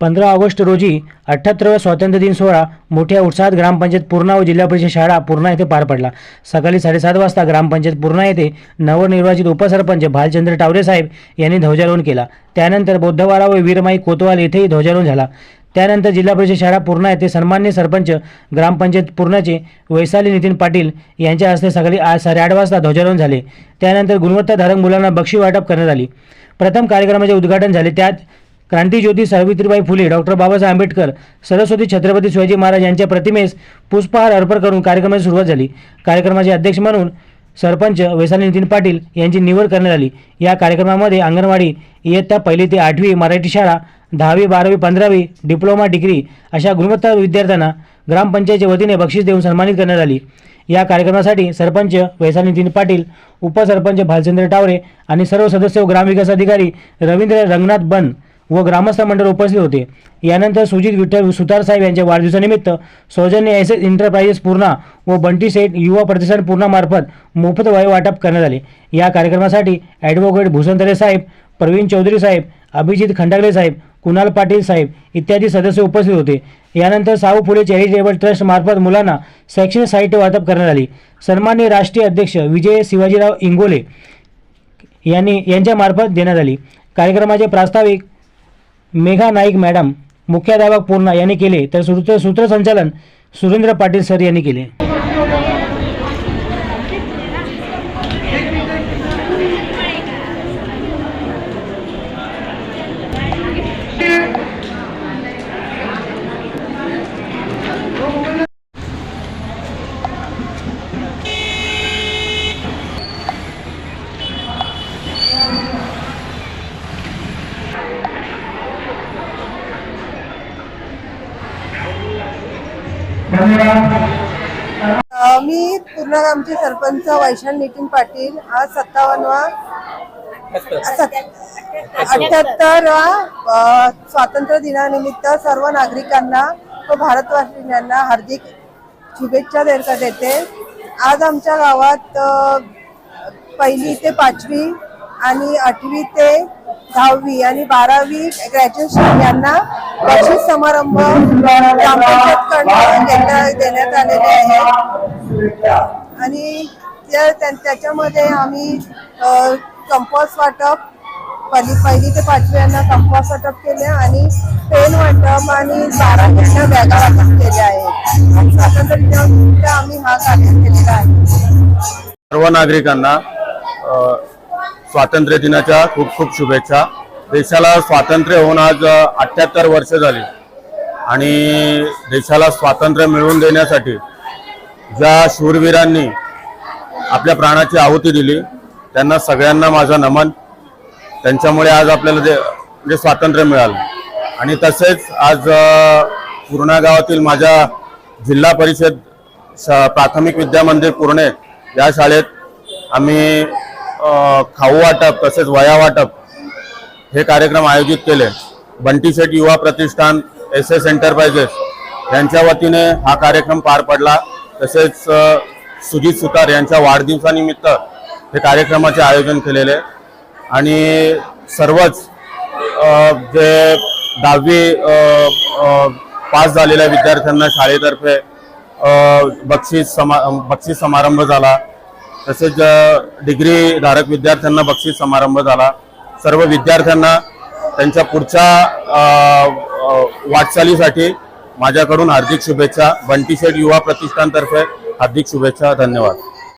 पंधरा ऑगस्ट रोजी अठ्ठ्याहत्तराव्या स्वातंत्र्य दिन सोहळा मोठ्या उत्साहात ग्रामपंचायत पूर्णा व जिल्हा परिषद शाळा पूर्णा येथे पार पडला. सकाळी साडेसात वाजता ग्रामपंचायत पूर्णा येथे नवनिर्वाचित उपसरपंच भालचंद्र टावरे साहेब यांनी ध्वजारोहण केला. त्यानंतर बौद्धवाडा व वीरमाई कोतवाल येथेही ध्वजारोहण झाला. त्यानंतर जिल्हा परिषद शाळा पूर्णा येथे सन्मान्य सरपंच ग्रामपंचायत पूर्णाचे वैशाली नितीन पाटील यांच्या हस्ते सकाळी आज साडेआठ वाजता ध्वजारोहण झाले. त्यानंतर गुणवत्ताधारक मुलांना बक्षी वाटप करण्यात आली. प्रथम कार्यक्रमाचे उद्घाटन झाले. त्यात क्रांतीज्योती सावित्रीबाई फुले डॉक्टर बाबासाहेब आंबेडकर सरस्वती छत्रपती शिवाजी महाराज यांच्या प्रतिमेस पुष्पहार अर्पण करून कार्यक्रमाची सुरुवात झाली. कार्यक्रमाचे अध्यक्ष म्हणून सरपंच वैशाली नितीन पाटील यांची निवड करण्यात आली. या कार्यक्रमामध्ये अंगणवाडी इयत्ता पहिली ते आठवी मराठी शाळा दहावी बारावी पंधरावी डिप्लोमा डिग्री अशा गुणवत्ता विद्यार्थ्यांना ग्रामपंचायतच्या वतीने बक्षीस देऊन सन्मानित करण्यात आली. या कार्यक्रमासाठी सरपंच वैशाली नितीन पाटील उपसरपंच भालचंद्र टावरे आणि सर्व सदस्य व ग्रामविकास अधिकारी रवींद्र रंगनाथ बन व ग्रामस्थ मंडळ उपस्थित होते. यानंतर सुजित विठ्ठल सुतार साहेब यांच्या वाढदिवसानिमित्त सौजन्य एस एस एंटरप्राइजेस पूर्णा व बंटी सेठ युवा प्रतिष्ठान पूर्णामार्फत मोफत वय वाटप करण्यात आले. या कार्यक्रमासाठी ॲडव्होकेट भूषणतरे साहेब प्रवीण चौधरी साहेब अभिजित खंडागले साहेब कुणाल पाटील साहेब इत्यादी सदस्य उपस्थित होते. यानंतर साऊ फुले चॅरिटेबल ट्रस्ट मार्फत मुलांना शैक्षणिक साहित्य वाटप करण्यात आली. सन्मान्य राष्ट्रीय अध्यक्ष विजय शिवाजीराव इंगोले यांनी यांच्यामार्फत देण्यात आली. कार्यक्रमाचे प्रास्ताविक मेघा नाईक मॅडम मुख्याध्यापक पूर्णा यांनी केले तर सूत्र सूत्रसंचालन सुरेंद्र पाटील सर यांनी केले. मी पूर्ण गामचे सरपंच वैशाल नितीन पाटील आज सत्तावन्नवा अठ्याहत्तरवा स्वातंत्र्य दिनानिमित्त सर्व नागरिकांना व भारतवासियांना हार्दिक शुभेच्छा देत देते. आज आमच्या गावात पहिली ते पाचवी आणि आठवी ते दहावी आणि बारावी ग्रॅज्युएशन यांना बक्षीस समारंभ ग्रामपंचायतकडून देण्यात आलेले आहे. आणि त्याच्यामध्ये आम्ही कंपॉस वाटप पहिली पहिली ते पाचवी यांना कंपॉस वाटप केले आणि पेन वाटप आणि बारा बॅगा वाटप केल्या आहेत स्वातंत्र्य आम्ही हा कार्य केलेला आहे. सर्व नागरिकांना स्वातंत्र्य दिनाच्या खूप खूप शुभेच्छा. देशाला स्वातंत्र्य होऊन आज अठ्याहत्तर वर्ष झाली. आणि देशाला स्वातंत्र्य मिळवून देण्यासाठी ज्या शूरवीरांनी आपल्या प्राणाची आहुती दिली त्यांना सगळ्यांना माझं नमन. त्यांच्यामुळे आज आपल्याला जे म्हणजे स्वातंत्र्य मिळालं. आणि तसेच आज पूर्णा गावातील माझ्या जिल्हा परिषद प्राथमिक विद्या मंदिर पूर्णे या शाळेत आम्ही खाऊ वाटप तसेच वया वाटप हे कार्यक्रम आयोजित केले. बंटी युवा प्रतिष्ठान एस एस एंटरप्राइजेस यांच्या वतीने हा कार्यक्रम पार पडला. तसेच सुजित सुतार यांच्या वाढदिवसानिमित्त हे कार्यक्रमाचे आयोजन केलेले. आणि सर्वच जे दहावी पास झालेल्या विद्यार्थ्यांना शाळेतर्फे बक्षीस समा बक्षीस समारंभ झाला. तसेच डिग्री धारक विद्यार्थ्यांना बक्षीस समारंभ झाला. सर्व विद्यार्थ्यांना त्यांच्या पुढच्या वाटचालीसाठी माझ्याकडून हार्दिक शुभेच्छा. बंटी शेठ युवा प्रतिष्ठानतर्फे हार्दिक शुभेच्छा धन्यवाद.